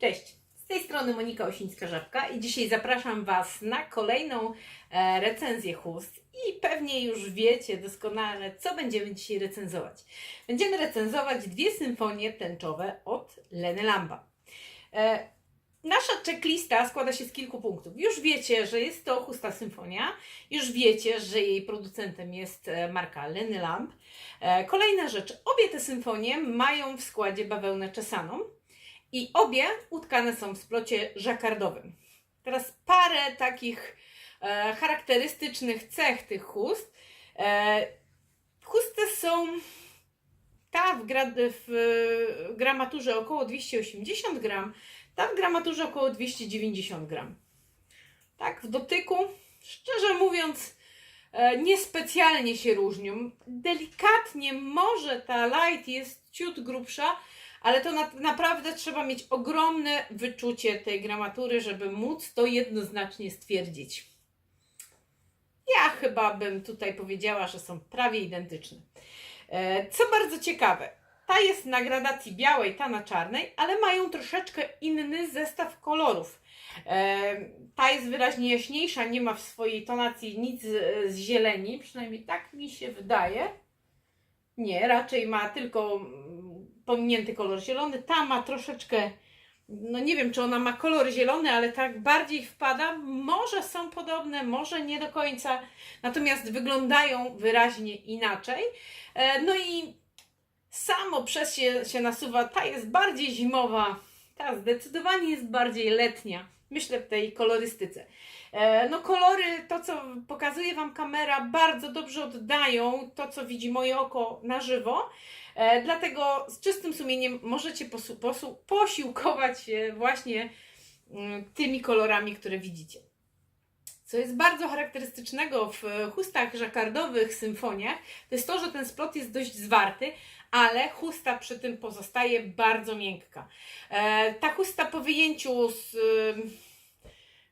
Cześć, z tej strony Monika Osińska-Żabka i dzisiaj zapraszam Was na kolejną e, recenzję chust i pewnie już wiecie doskonale, co będziemy dzisiaj recenzować. Będziemy recenzować dwie symfonie tęczowe od Leny Lamba. E, nasza checklista składa się z kilku punktów. Już wiecie, że jest to chusta symfonia, już wiecie, że jej producentem jest e, marka Leny Lamb. Kolejna rzecz, obie te symfonie mają w składzie bawełnę czesaną, i obie utkane są w splocie żakardowym. Teraz parę takich e, charakterystycznych cech tych chust. E, chusty są ta w, gra, w gramaturze około 280 gram, ta w gramaturze około 290 gram. Tak, w dotyku, szczerze mówiąc, e, niespecjalnie się różnią. Delikatnie może ta light jest ciut grubsza, ale to na, naprawdę trzeba mieć ogromne wyczucie tej gramatury, żeby móc to jednoznacznie stwierdzić. Ja chyba bym tutaj powiedziała, że są prawie identyczne. E, Co bardzo ciekawe, ta jest na gradacji białej, ta na czarnej, ale mają troszeczkę inny zestaw kolorów. E, Ta jest wyraźnie jaśniejsza, nie ma w swojej tonacji nic z, z zieleni, przynajmniej tak mi się wydaje. Nie, raczej ma tylko mm, pominięty kolor zielony. Ta ma troszeczkę, no nie wiem, czy ona ma kolor zielony, ale tak bardziej wpada. Może są podobne, może nie do końca, natomiast wyglądają wyraźnie inaczej. E, No i samo przez się, się nasuwa, ta jest bardziej zimowa, ta zdecydowanie jest bardziej letnia. Myślę w tej kolorystyce. E, No kolory, to co pokazuje Wam kamera, bardzo dobrze oddają to, co widzi moje oko na żywo. E, Dlatego z czystym sumieniem możecie posiłkować się właśnie mm, tymi kolorami, które widzicie. Co jest bardzo charakterystycznego w chustach żakardowych, symfoniach, to jest to, że ten splot jest dość zwarty, ale chusta przy tym pozostaje bardzo miękka. E, ta chusta po wyjęciu z, ym,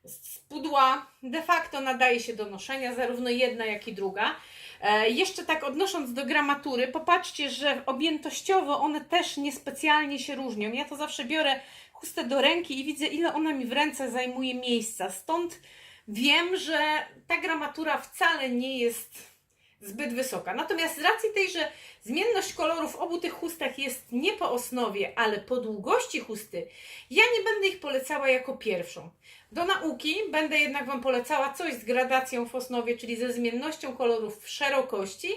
z pudła de facto nadaje się do noszenia, zarówno jedna, jak i druga. E, jeszcze tak odnosząc do gramatury, popatrzcie, że objętościowo one też niespecjalnie się różnią. Ja to zawsze biorę chustę do ręki i widzę, ile ona mi w ręce zajmuje miejsca. Stąd wiem, że ta gramatura wcale nie jest zbyt wysoka. Natomiast z racji tej, że zmienność kolorów obu tych chustach jest nie po osnowie, ale po długości chusty, ja nie będę ich polecała jako pierwszą. Do nauki będę jednak Wam polecała coś z gradacją w osnowie, czyli ze zmiennością kolorów w szerokości.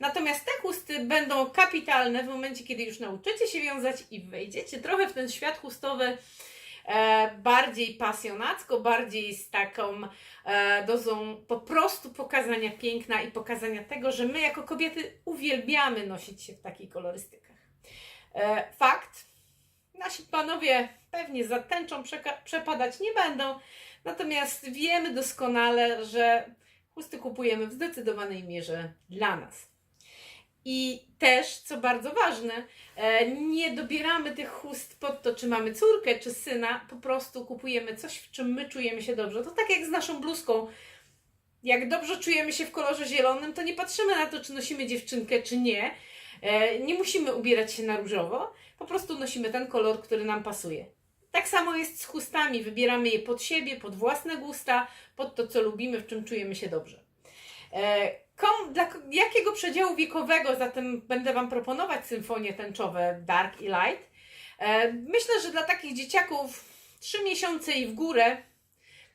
Natomiast te chusty będą kapitalne w momencie, kiedy już nauczycie się wiązać i wejdziecie trochę w ten świat chustowy bardziej pasjonacko, bardziej z taką e, dozą po prostu pokazania piękna i pokazania tego, że my jako kobiety uwielbiamy nosić się w takich kolorystykach. E, fakt, nasi panowie pewnie za tęczą przepadać nie będą, natomiast wiemy doskonale, że chusty kupujemy w zdecydowanej mierze dla nas. I też, co bardzo ważne, e, nie dobieramy tych chust pod to, czy mamy córkę, czy syna, po prostu kupujemy coś, w czym my czujemy się dobrze. To tak jak z naszą bluzką. Jak dobrze czujemy się w kolorze zielonym, to nie patrzymy na to, czy nosimy dziewczynkę, czy nie. E, Nie musimy ubierać się na różowo, po prostu nosimy ten kolor, który nam pasuje. Tak samo jest z chustami. Wybieramy je pod siebie, pod własne gusta, pod to, co lubimy, w czym czujemy się dobrze. Kom, dla jakiego przedziału wiekowego zatem będę Wam proponować symfonie tęczowe Dark i Light? E, Myślę, że dla takich dzieciaków 3 miesiące i w górę,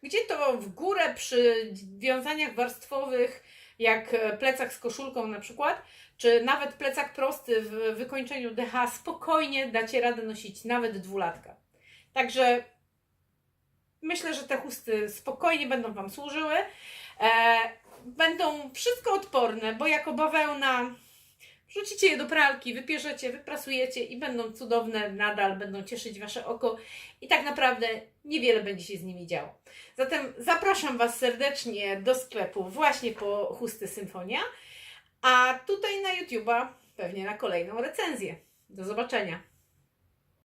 gdzie to w górę przy wiązaniach warstwowych, jak e, plecak z koszulką na przykład, czy nawet plecak prosty w wykończeniu DH, spokojnie dacie radę nosić nawet dwulatka. Także myślę, że te chusty spokojnie będą Wam służyły. E, będą wszystko odporne, bo jako bawełna wrzucicie je do pralki, wypierzecie, wyprasujecie i będą cudowne, nadal będą cieszyć Wasze oko i tak naprawdę niewiele będzie się z nimi działo. Zatem zapraszam Was serdecznie do sklepu właśnie po chusty Symfonia, a tutaj na YouTube'a pewnie na kolejną recenzję. Do zobaczenia.